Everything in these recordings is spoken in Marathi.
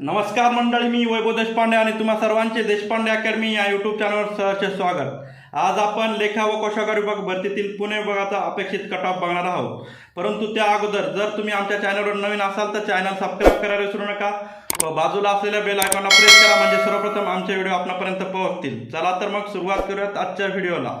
नमस्कार मंडळी मी वैभव देशपांडे आणि तुम्हा सर्वांचे देशपांडे अकॅडमी या यूट्यूब चॅनलवर सहर्ष स्वागत. आज आपण लेखा व कोशागार विभाग भरतीतील पुणे विभागाचा अपेक्षित कट ऑफ बघणार आहोत. परंतु त्या अगोदर जर तुम्ही आमच्या चॅनलवर नवीन असाल तर चॅनल सबस्क्राईब करायला विसरू नका व बाजूला असलेल्या बेल आयकॉनला प्रेस करा म्हणजे सर्वप्रथम आमचे व्हिडिओ आपणापर्यंत पोहोचतील. चला तर मग सुरुवात करूयात आजच्या व्हिडिओला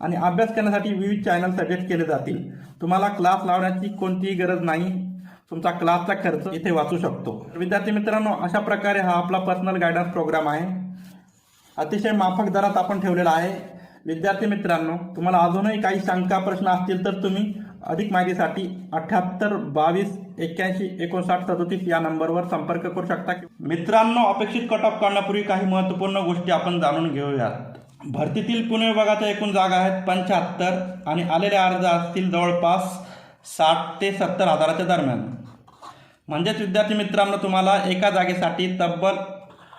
आणि अभ्यास करण्यासाठी विविध चॅनल सजेस्ट केले जातील. तुम्हाला क्लास लावण्याची कोणतीही गरज नाही. तुमचा क्लासचा खर्च इथे वाचू शकतो. विद्यार्थी मित्रांनो अशा प्रकारे हा आपला पर्सनल गायडन्स प्रोग्राम आहे. अतिशय माफक दरात आपण ठेवलेला आहे. विद्यार्थी मित्रांनो तुम्हाला अजूनही काही शंका प्रश्न असतील तर तुम्ही अधिक माहितीसाठी अठ्याहत्तर बावीस एक्क्याऐंशी एकोणसाठ सदोतीस या नंबरवर संपर्क करू शकता. मित्रांनो अपेक्षित कट ऑफ करण्यापूर्वी काही महत्त्वपूर्ण गोष्टी आपण जाणून घेऊयात. भरतीतील पुणे विभागाच्या एकूण जागा आहेत पंच्याहत्तर आणि आलेले अर्ज असतील जवळपास साठ ते सत्तर हजाराच्या दरम्यान. म्हणजेच विद्यार्थी मित्रांनो तुम्हाला एका जागेसाठी तब्बल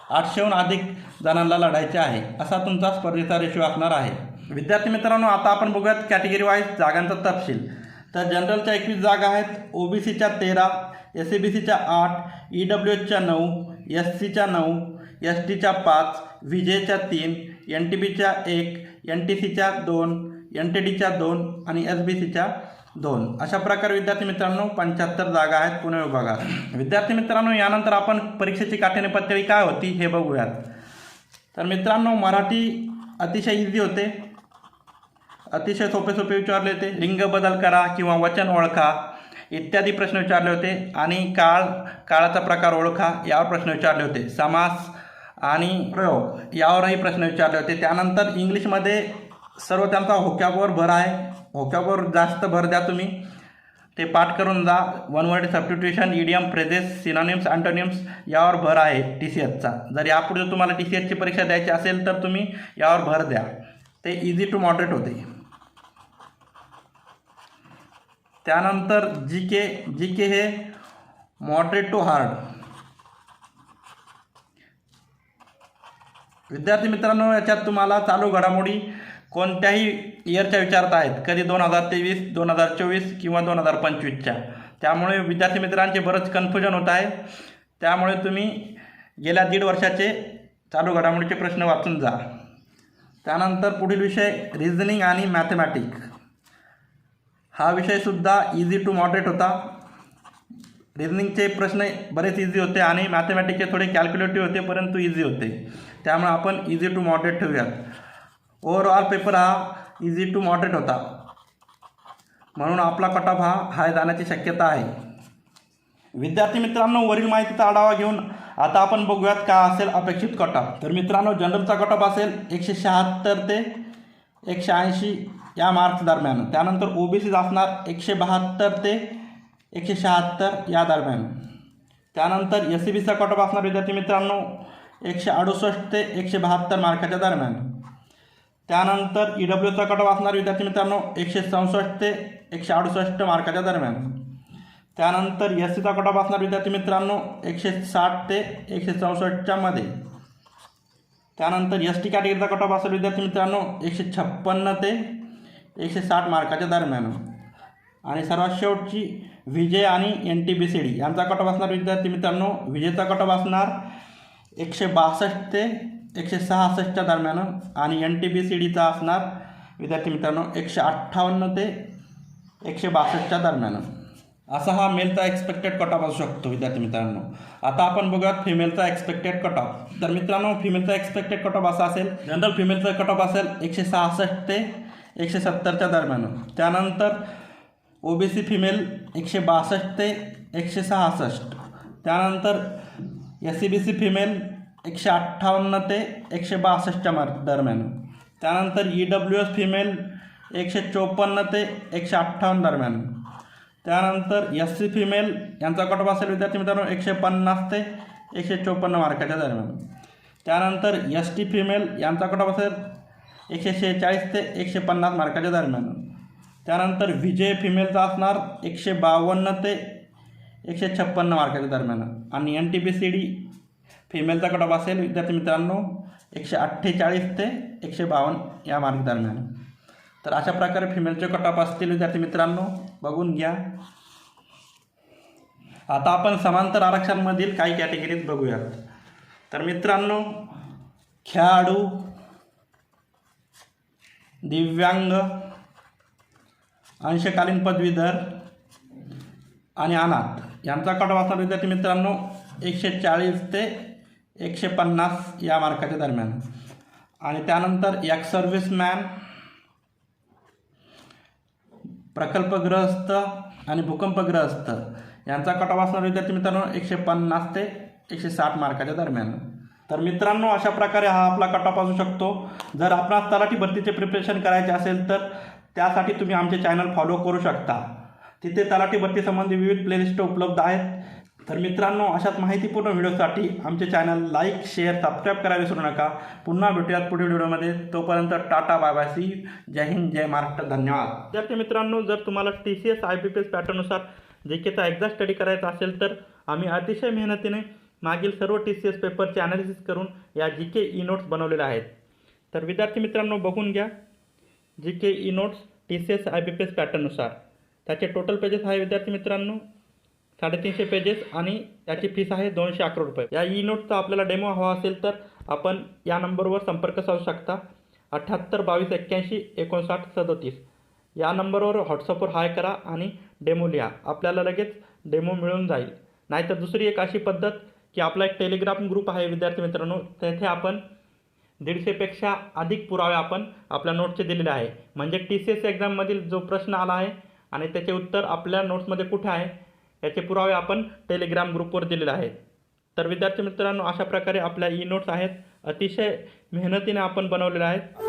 आठशेहून अधिक जणांना लढायचे आहे असा तुमचा स्पर्धेचा रेशो असणार आहे. विद्यार्थी मित्रांनो आता आपण बघूयात कॅटेगरी वाईज जागांचा तपशील. तर जनरलच्या एकवीस जागा आहेत ओबीसीच्या तेरा एस सी बी सीच्या आठ ई डब्ल्यू एचच्या नऊ एस सीच्या नऊ एस टीच्या पाच विजेच्या तीन एन टी बीच्या एक एन टी सीच्या दोन एन टी डीच्या दोन आणि एस बी सीच्या दोन. अशा प्रकारे विद्यार्थी मित्रांनो पंच्याहत्तर जागा आहेत पुणे विभागात. विद्यार्थी मित्रांनो यानंतर आपण परीक्षेची काठीने पातळी काय होती हे बघूयात. तर मित्रांनो मराठी अतिशय इझी होते. अतिशय सोपे सोपे विचारले होते. लिंग बदल करा किंवा वचन ओळखा इत्यादी प्रश्न विचारले होते. आणि काळ काळाचा प्रकार ओळखा यावर प्रश्न विचारले होते. समास आणि प्रयोग यावरही प्रश्न विचारले होते. त्यानंतर इंग्लिशमध्ये सर्व त्यांचा होक्यावर भर आहे. होक्यावर जास्त भर द्या तुम्ही. ते पाठ करून जा. One word substitution idiom phrases synonyms antonyms यावर भर आहे टी सी एचचा जर यापुढे तुम्हाला टी सी एचची परीक्षा द्यायची असेल तर तुम्ही यावर भर द्या. ते इझी टू मॉडरेट होते. त्यानंतर जी के जी के हे मॉडरेट टू हार्ड विद्यार्थी मित्रांनो याच्यात तुम्हाला चालू घडामोडी कोणत्याही इयरच्या विचारत आहेत. कधी दोन हजार तेवीस दोन हजार चोवीस किंवा दोन हजार पंचवीसच्या. त्यामुळे विद्यार्थी मित्रांचे बरंच कन्फ्युजन होत आहे. त्यामुळे तुम्ही गेल्या दीड वर्षाचे चालू घडामोडीचे प्रश्न वाचून जा. त्यानंतर पुढील विषय रिझनिंग आणि मॅथमॅटिक हा विषयसुद्धा इझी टू मॉडरेट होता. रिझनिंगचे प्रश्न बरेच इझी होते आणि मॅथमॅटिकचे थोडे कॅल्क्युलेटिव्ह होते परंतु इझी होते. त्यामुळे आपण इझी टू मॉडरेट ठेवूयात. ओव्हरऑल पेपर हा इझी टू मॉडरेट होता. म्हणून आपला कट ऑफ हा हाय जाण्याची शक्यता आहे. विद्यार्थी मित्रांनो वरील माहितीचा आढावा घेऊन आता आपण बघूयात काय असेल अपेक्षित कट ऑफ तर मित्रांनो जनरलचा कट ऑफ असेल एकशे शहात्तर ते एकशे ऐंशी या मार्क्स दरम्यान. त्यानंतर ओ बी सी असणार एकशे बहात्तर ते एकशे शहात्तर या दरम्यान. त्यानंतर एस सी बीचा कट ऑफ असणार विद्यार्थी मित्रांनो एकशे अडुसष्ट ते एकशे बहात्तर मार्काच्या दरम्यान. त्यानंतर ई डब्ल्यूचा कट ऑफ असणार विद्यार्थी मित्रांनो एकशे चौसष्ट ते एकशे अडुसष्ट मार्काच्या दरम्यान. त्यानंतर एस सीचा कट ऑफ असणार विद्यार्थी मित्रांनो एकशे साठ ते एकशे चौसष्टच्या मध्ये. त्यानंतर एस टी कॅटेगरीचा कट ऑफ असणार विद्यार्थी मित्रांनो एकशे छप्पन्न ते एकशे साठ मार्काच्या दरम्यान. आणि सर्वात शेवटची विजय आणि N T B C D यांचा कट ऑफ असणार विद्यार्थी मित्रांनो विजेचा कट ऑफ असणार एकशे बासष्ट ते एकशे सहासष्टच्या दरम्यान आणि एन टी बी सी डीचा असणार विद्यार्थी मित्रांनो एकशे अठ्ठावन्न ते एकशे बासष्टच्या दरम्यान. असा हा मेलचा एक्सपेक्टेड कट ऑफ असू शकतो विद्यार्थी मित्रांनो. आता आपण बघूयात फिमेलचा एक्सपेक्टेड कट ऑफ तर मित्रांनो फिमेलचा एक्सपेक्टेड कट ऑफ असा असेल जनरल फिमेलचा कट ऑफ असेल एकशे सहासष्ट ते एकशे सत्तरच्या दरम्यान. त्यानंतर ओ बी सी फिमेल एकशे बासष्ट ते एकशे सहासष्ट. त्यानंतर S C B C female एकशे अठ्ठावन्न ते एकशे बासष्टच्या मार्क दरम्यान. त्यानंतर ई डब्ल्यू एस फिमेल एकशे चोपन्न ते एकशे अठ्ठावन्न दरम्यान. त्यानंतर एस सी फिमेल यांचा कट ऑफ असेल विद्यार्थी मित्रांनो एकशे पन्नास ते एकशे चोपन्न मार्काच्या दरम्यान. त्यानंतर एस टी फिमेल यांचा कट ऑफ असेल एकशे शेहेचाळीस ते एकशे पन्नास मार्काच्या दरम्यान. त्यानंतर विजय फिमेलचा असणार एकशे बावन्न ते एकशे छप्पन्न मार्काच्या दरम्यान. आणि N T P C D फिमेलचा cut off असेल. विद्यार्थी मित्रांनो एकशे अठ्ठेचाळीस ते एकशे बावन्न या मार्क दरम्यान. तर अशा प्रकारे फिमेलचे कट ऑफ असतील विद्यार्थी मित्रांनो बघून घ्या. आता आपण समांतर आरक्षणमधील काही कॅटेगरीज बघूयात. तर मित्रांनो खेळाडू दिव्यांग अंशकालीन पदवीधर आणि अनाथ. यांचा कट ऑफ असणार विद्यार्थी मित्रांनो एकशे चाळीस ते एकशे पन्नास या मार्काच्या दरम्यान. आणि त्यानंतर एक सर्व्हिसमॅन प्रकल्पग्रस्त आणि भूकंपग्रस्त यांचा कट ऑफ असणार विद्यार्थी मित्रांनो एकशे पन्नास ते एकशे साठ मार्काच्या दरम्यान. तर मित्रांनो अशा प्रकारे हा आपला कट ऑफ असू शकतो. जर आपणास तलाठी भरतीचे प्रिपरेशन करायचे असेल तर त्यासाठी तुम्ही आमचे चॅनल फॉलो करू शकता. तिथे तलाठी भरतीसंबंधी विविध प्लेलिस्ट उपलब्ध आहेत. तर मित्रांनो अशाच माहितीपूर्ण व्हिडिओसाठी आमचे चॅनल लाईक शेअर सबस्क्राईब करायला विसरू नका. पुन्हा भेटूयात पुढील व्हिडिओमध्ये. तोपर्यंत टाटा बाय बाय सी जय हिंद जय महाराष्ट्र धन्यवाद. विद्यार्थी मित्रांनो जर तुम्हाला T C S I B P S पॅटर्ननुसार जे केचा एक्झा स्टडी करायचा असेल तर आम्ही अतिशय मेहनतीने मागील सर्व टी सी एस पेपरचे ॲनालिसिस करून या जी के ई नोट्स बनवलेल्या आहेत. तर विद्यार्थी मित्रांनो बघून घ्या. G K E notes T C S I B P S पॅटर्ननुसार त्याचे टोटल पेजेस आहे विद्यार्थी मित्रांनो साडेतीनशे पेजेस आणि याची फीस आहे दोनशे अकरा रुपये. या ई नोटचा आपल्याला डेमो हवा असेल तर आपण या नंबरवर संपर्क साधू शकता. अठ्ठ्याहत्तर बावीस एक्क्याऐंशी एकोणसाठ सदोतीस. या नंबरवर व्हॉट्सअपवर हाय करा आणि डेमो लिहा. आपल्याला लगेच डेमो मिळून जाईल. नाहीतर दुसरी एक अशी पद्धत की आपला एक टेलिग्राम ग्रुप आहे विद्यार्थी मित्रांनो तेथे आपण दीडशेपेक्षा अधिक पुरावे आपण आपल्या नोटचे दिलेले आहे. म्हणजे टी सी एस एक्झाममधील जो प्रश्न आला आहे आणि त्याचे उत्तर आपल्या नोट्समध्ये कुठे आहे याचे पुरावे आपण टेलिग्राम ग्रुपवर दिलेले आहेत. तर विद्यार्थी मित्रांनो अशा प्रकारे आपल्या ई नोट्स आहेत. अतिशय मेहनतीने आपण बनवलेल्या आहेत.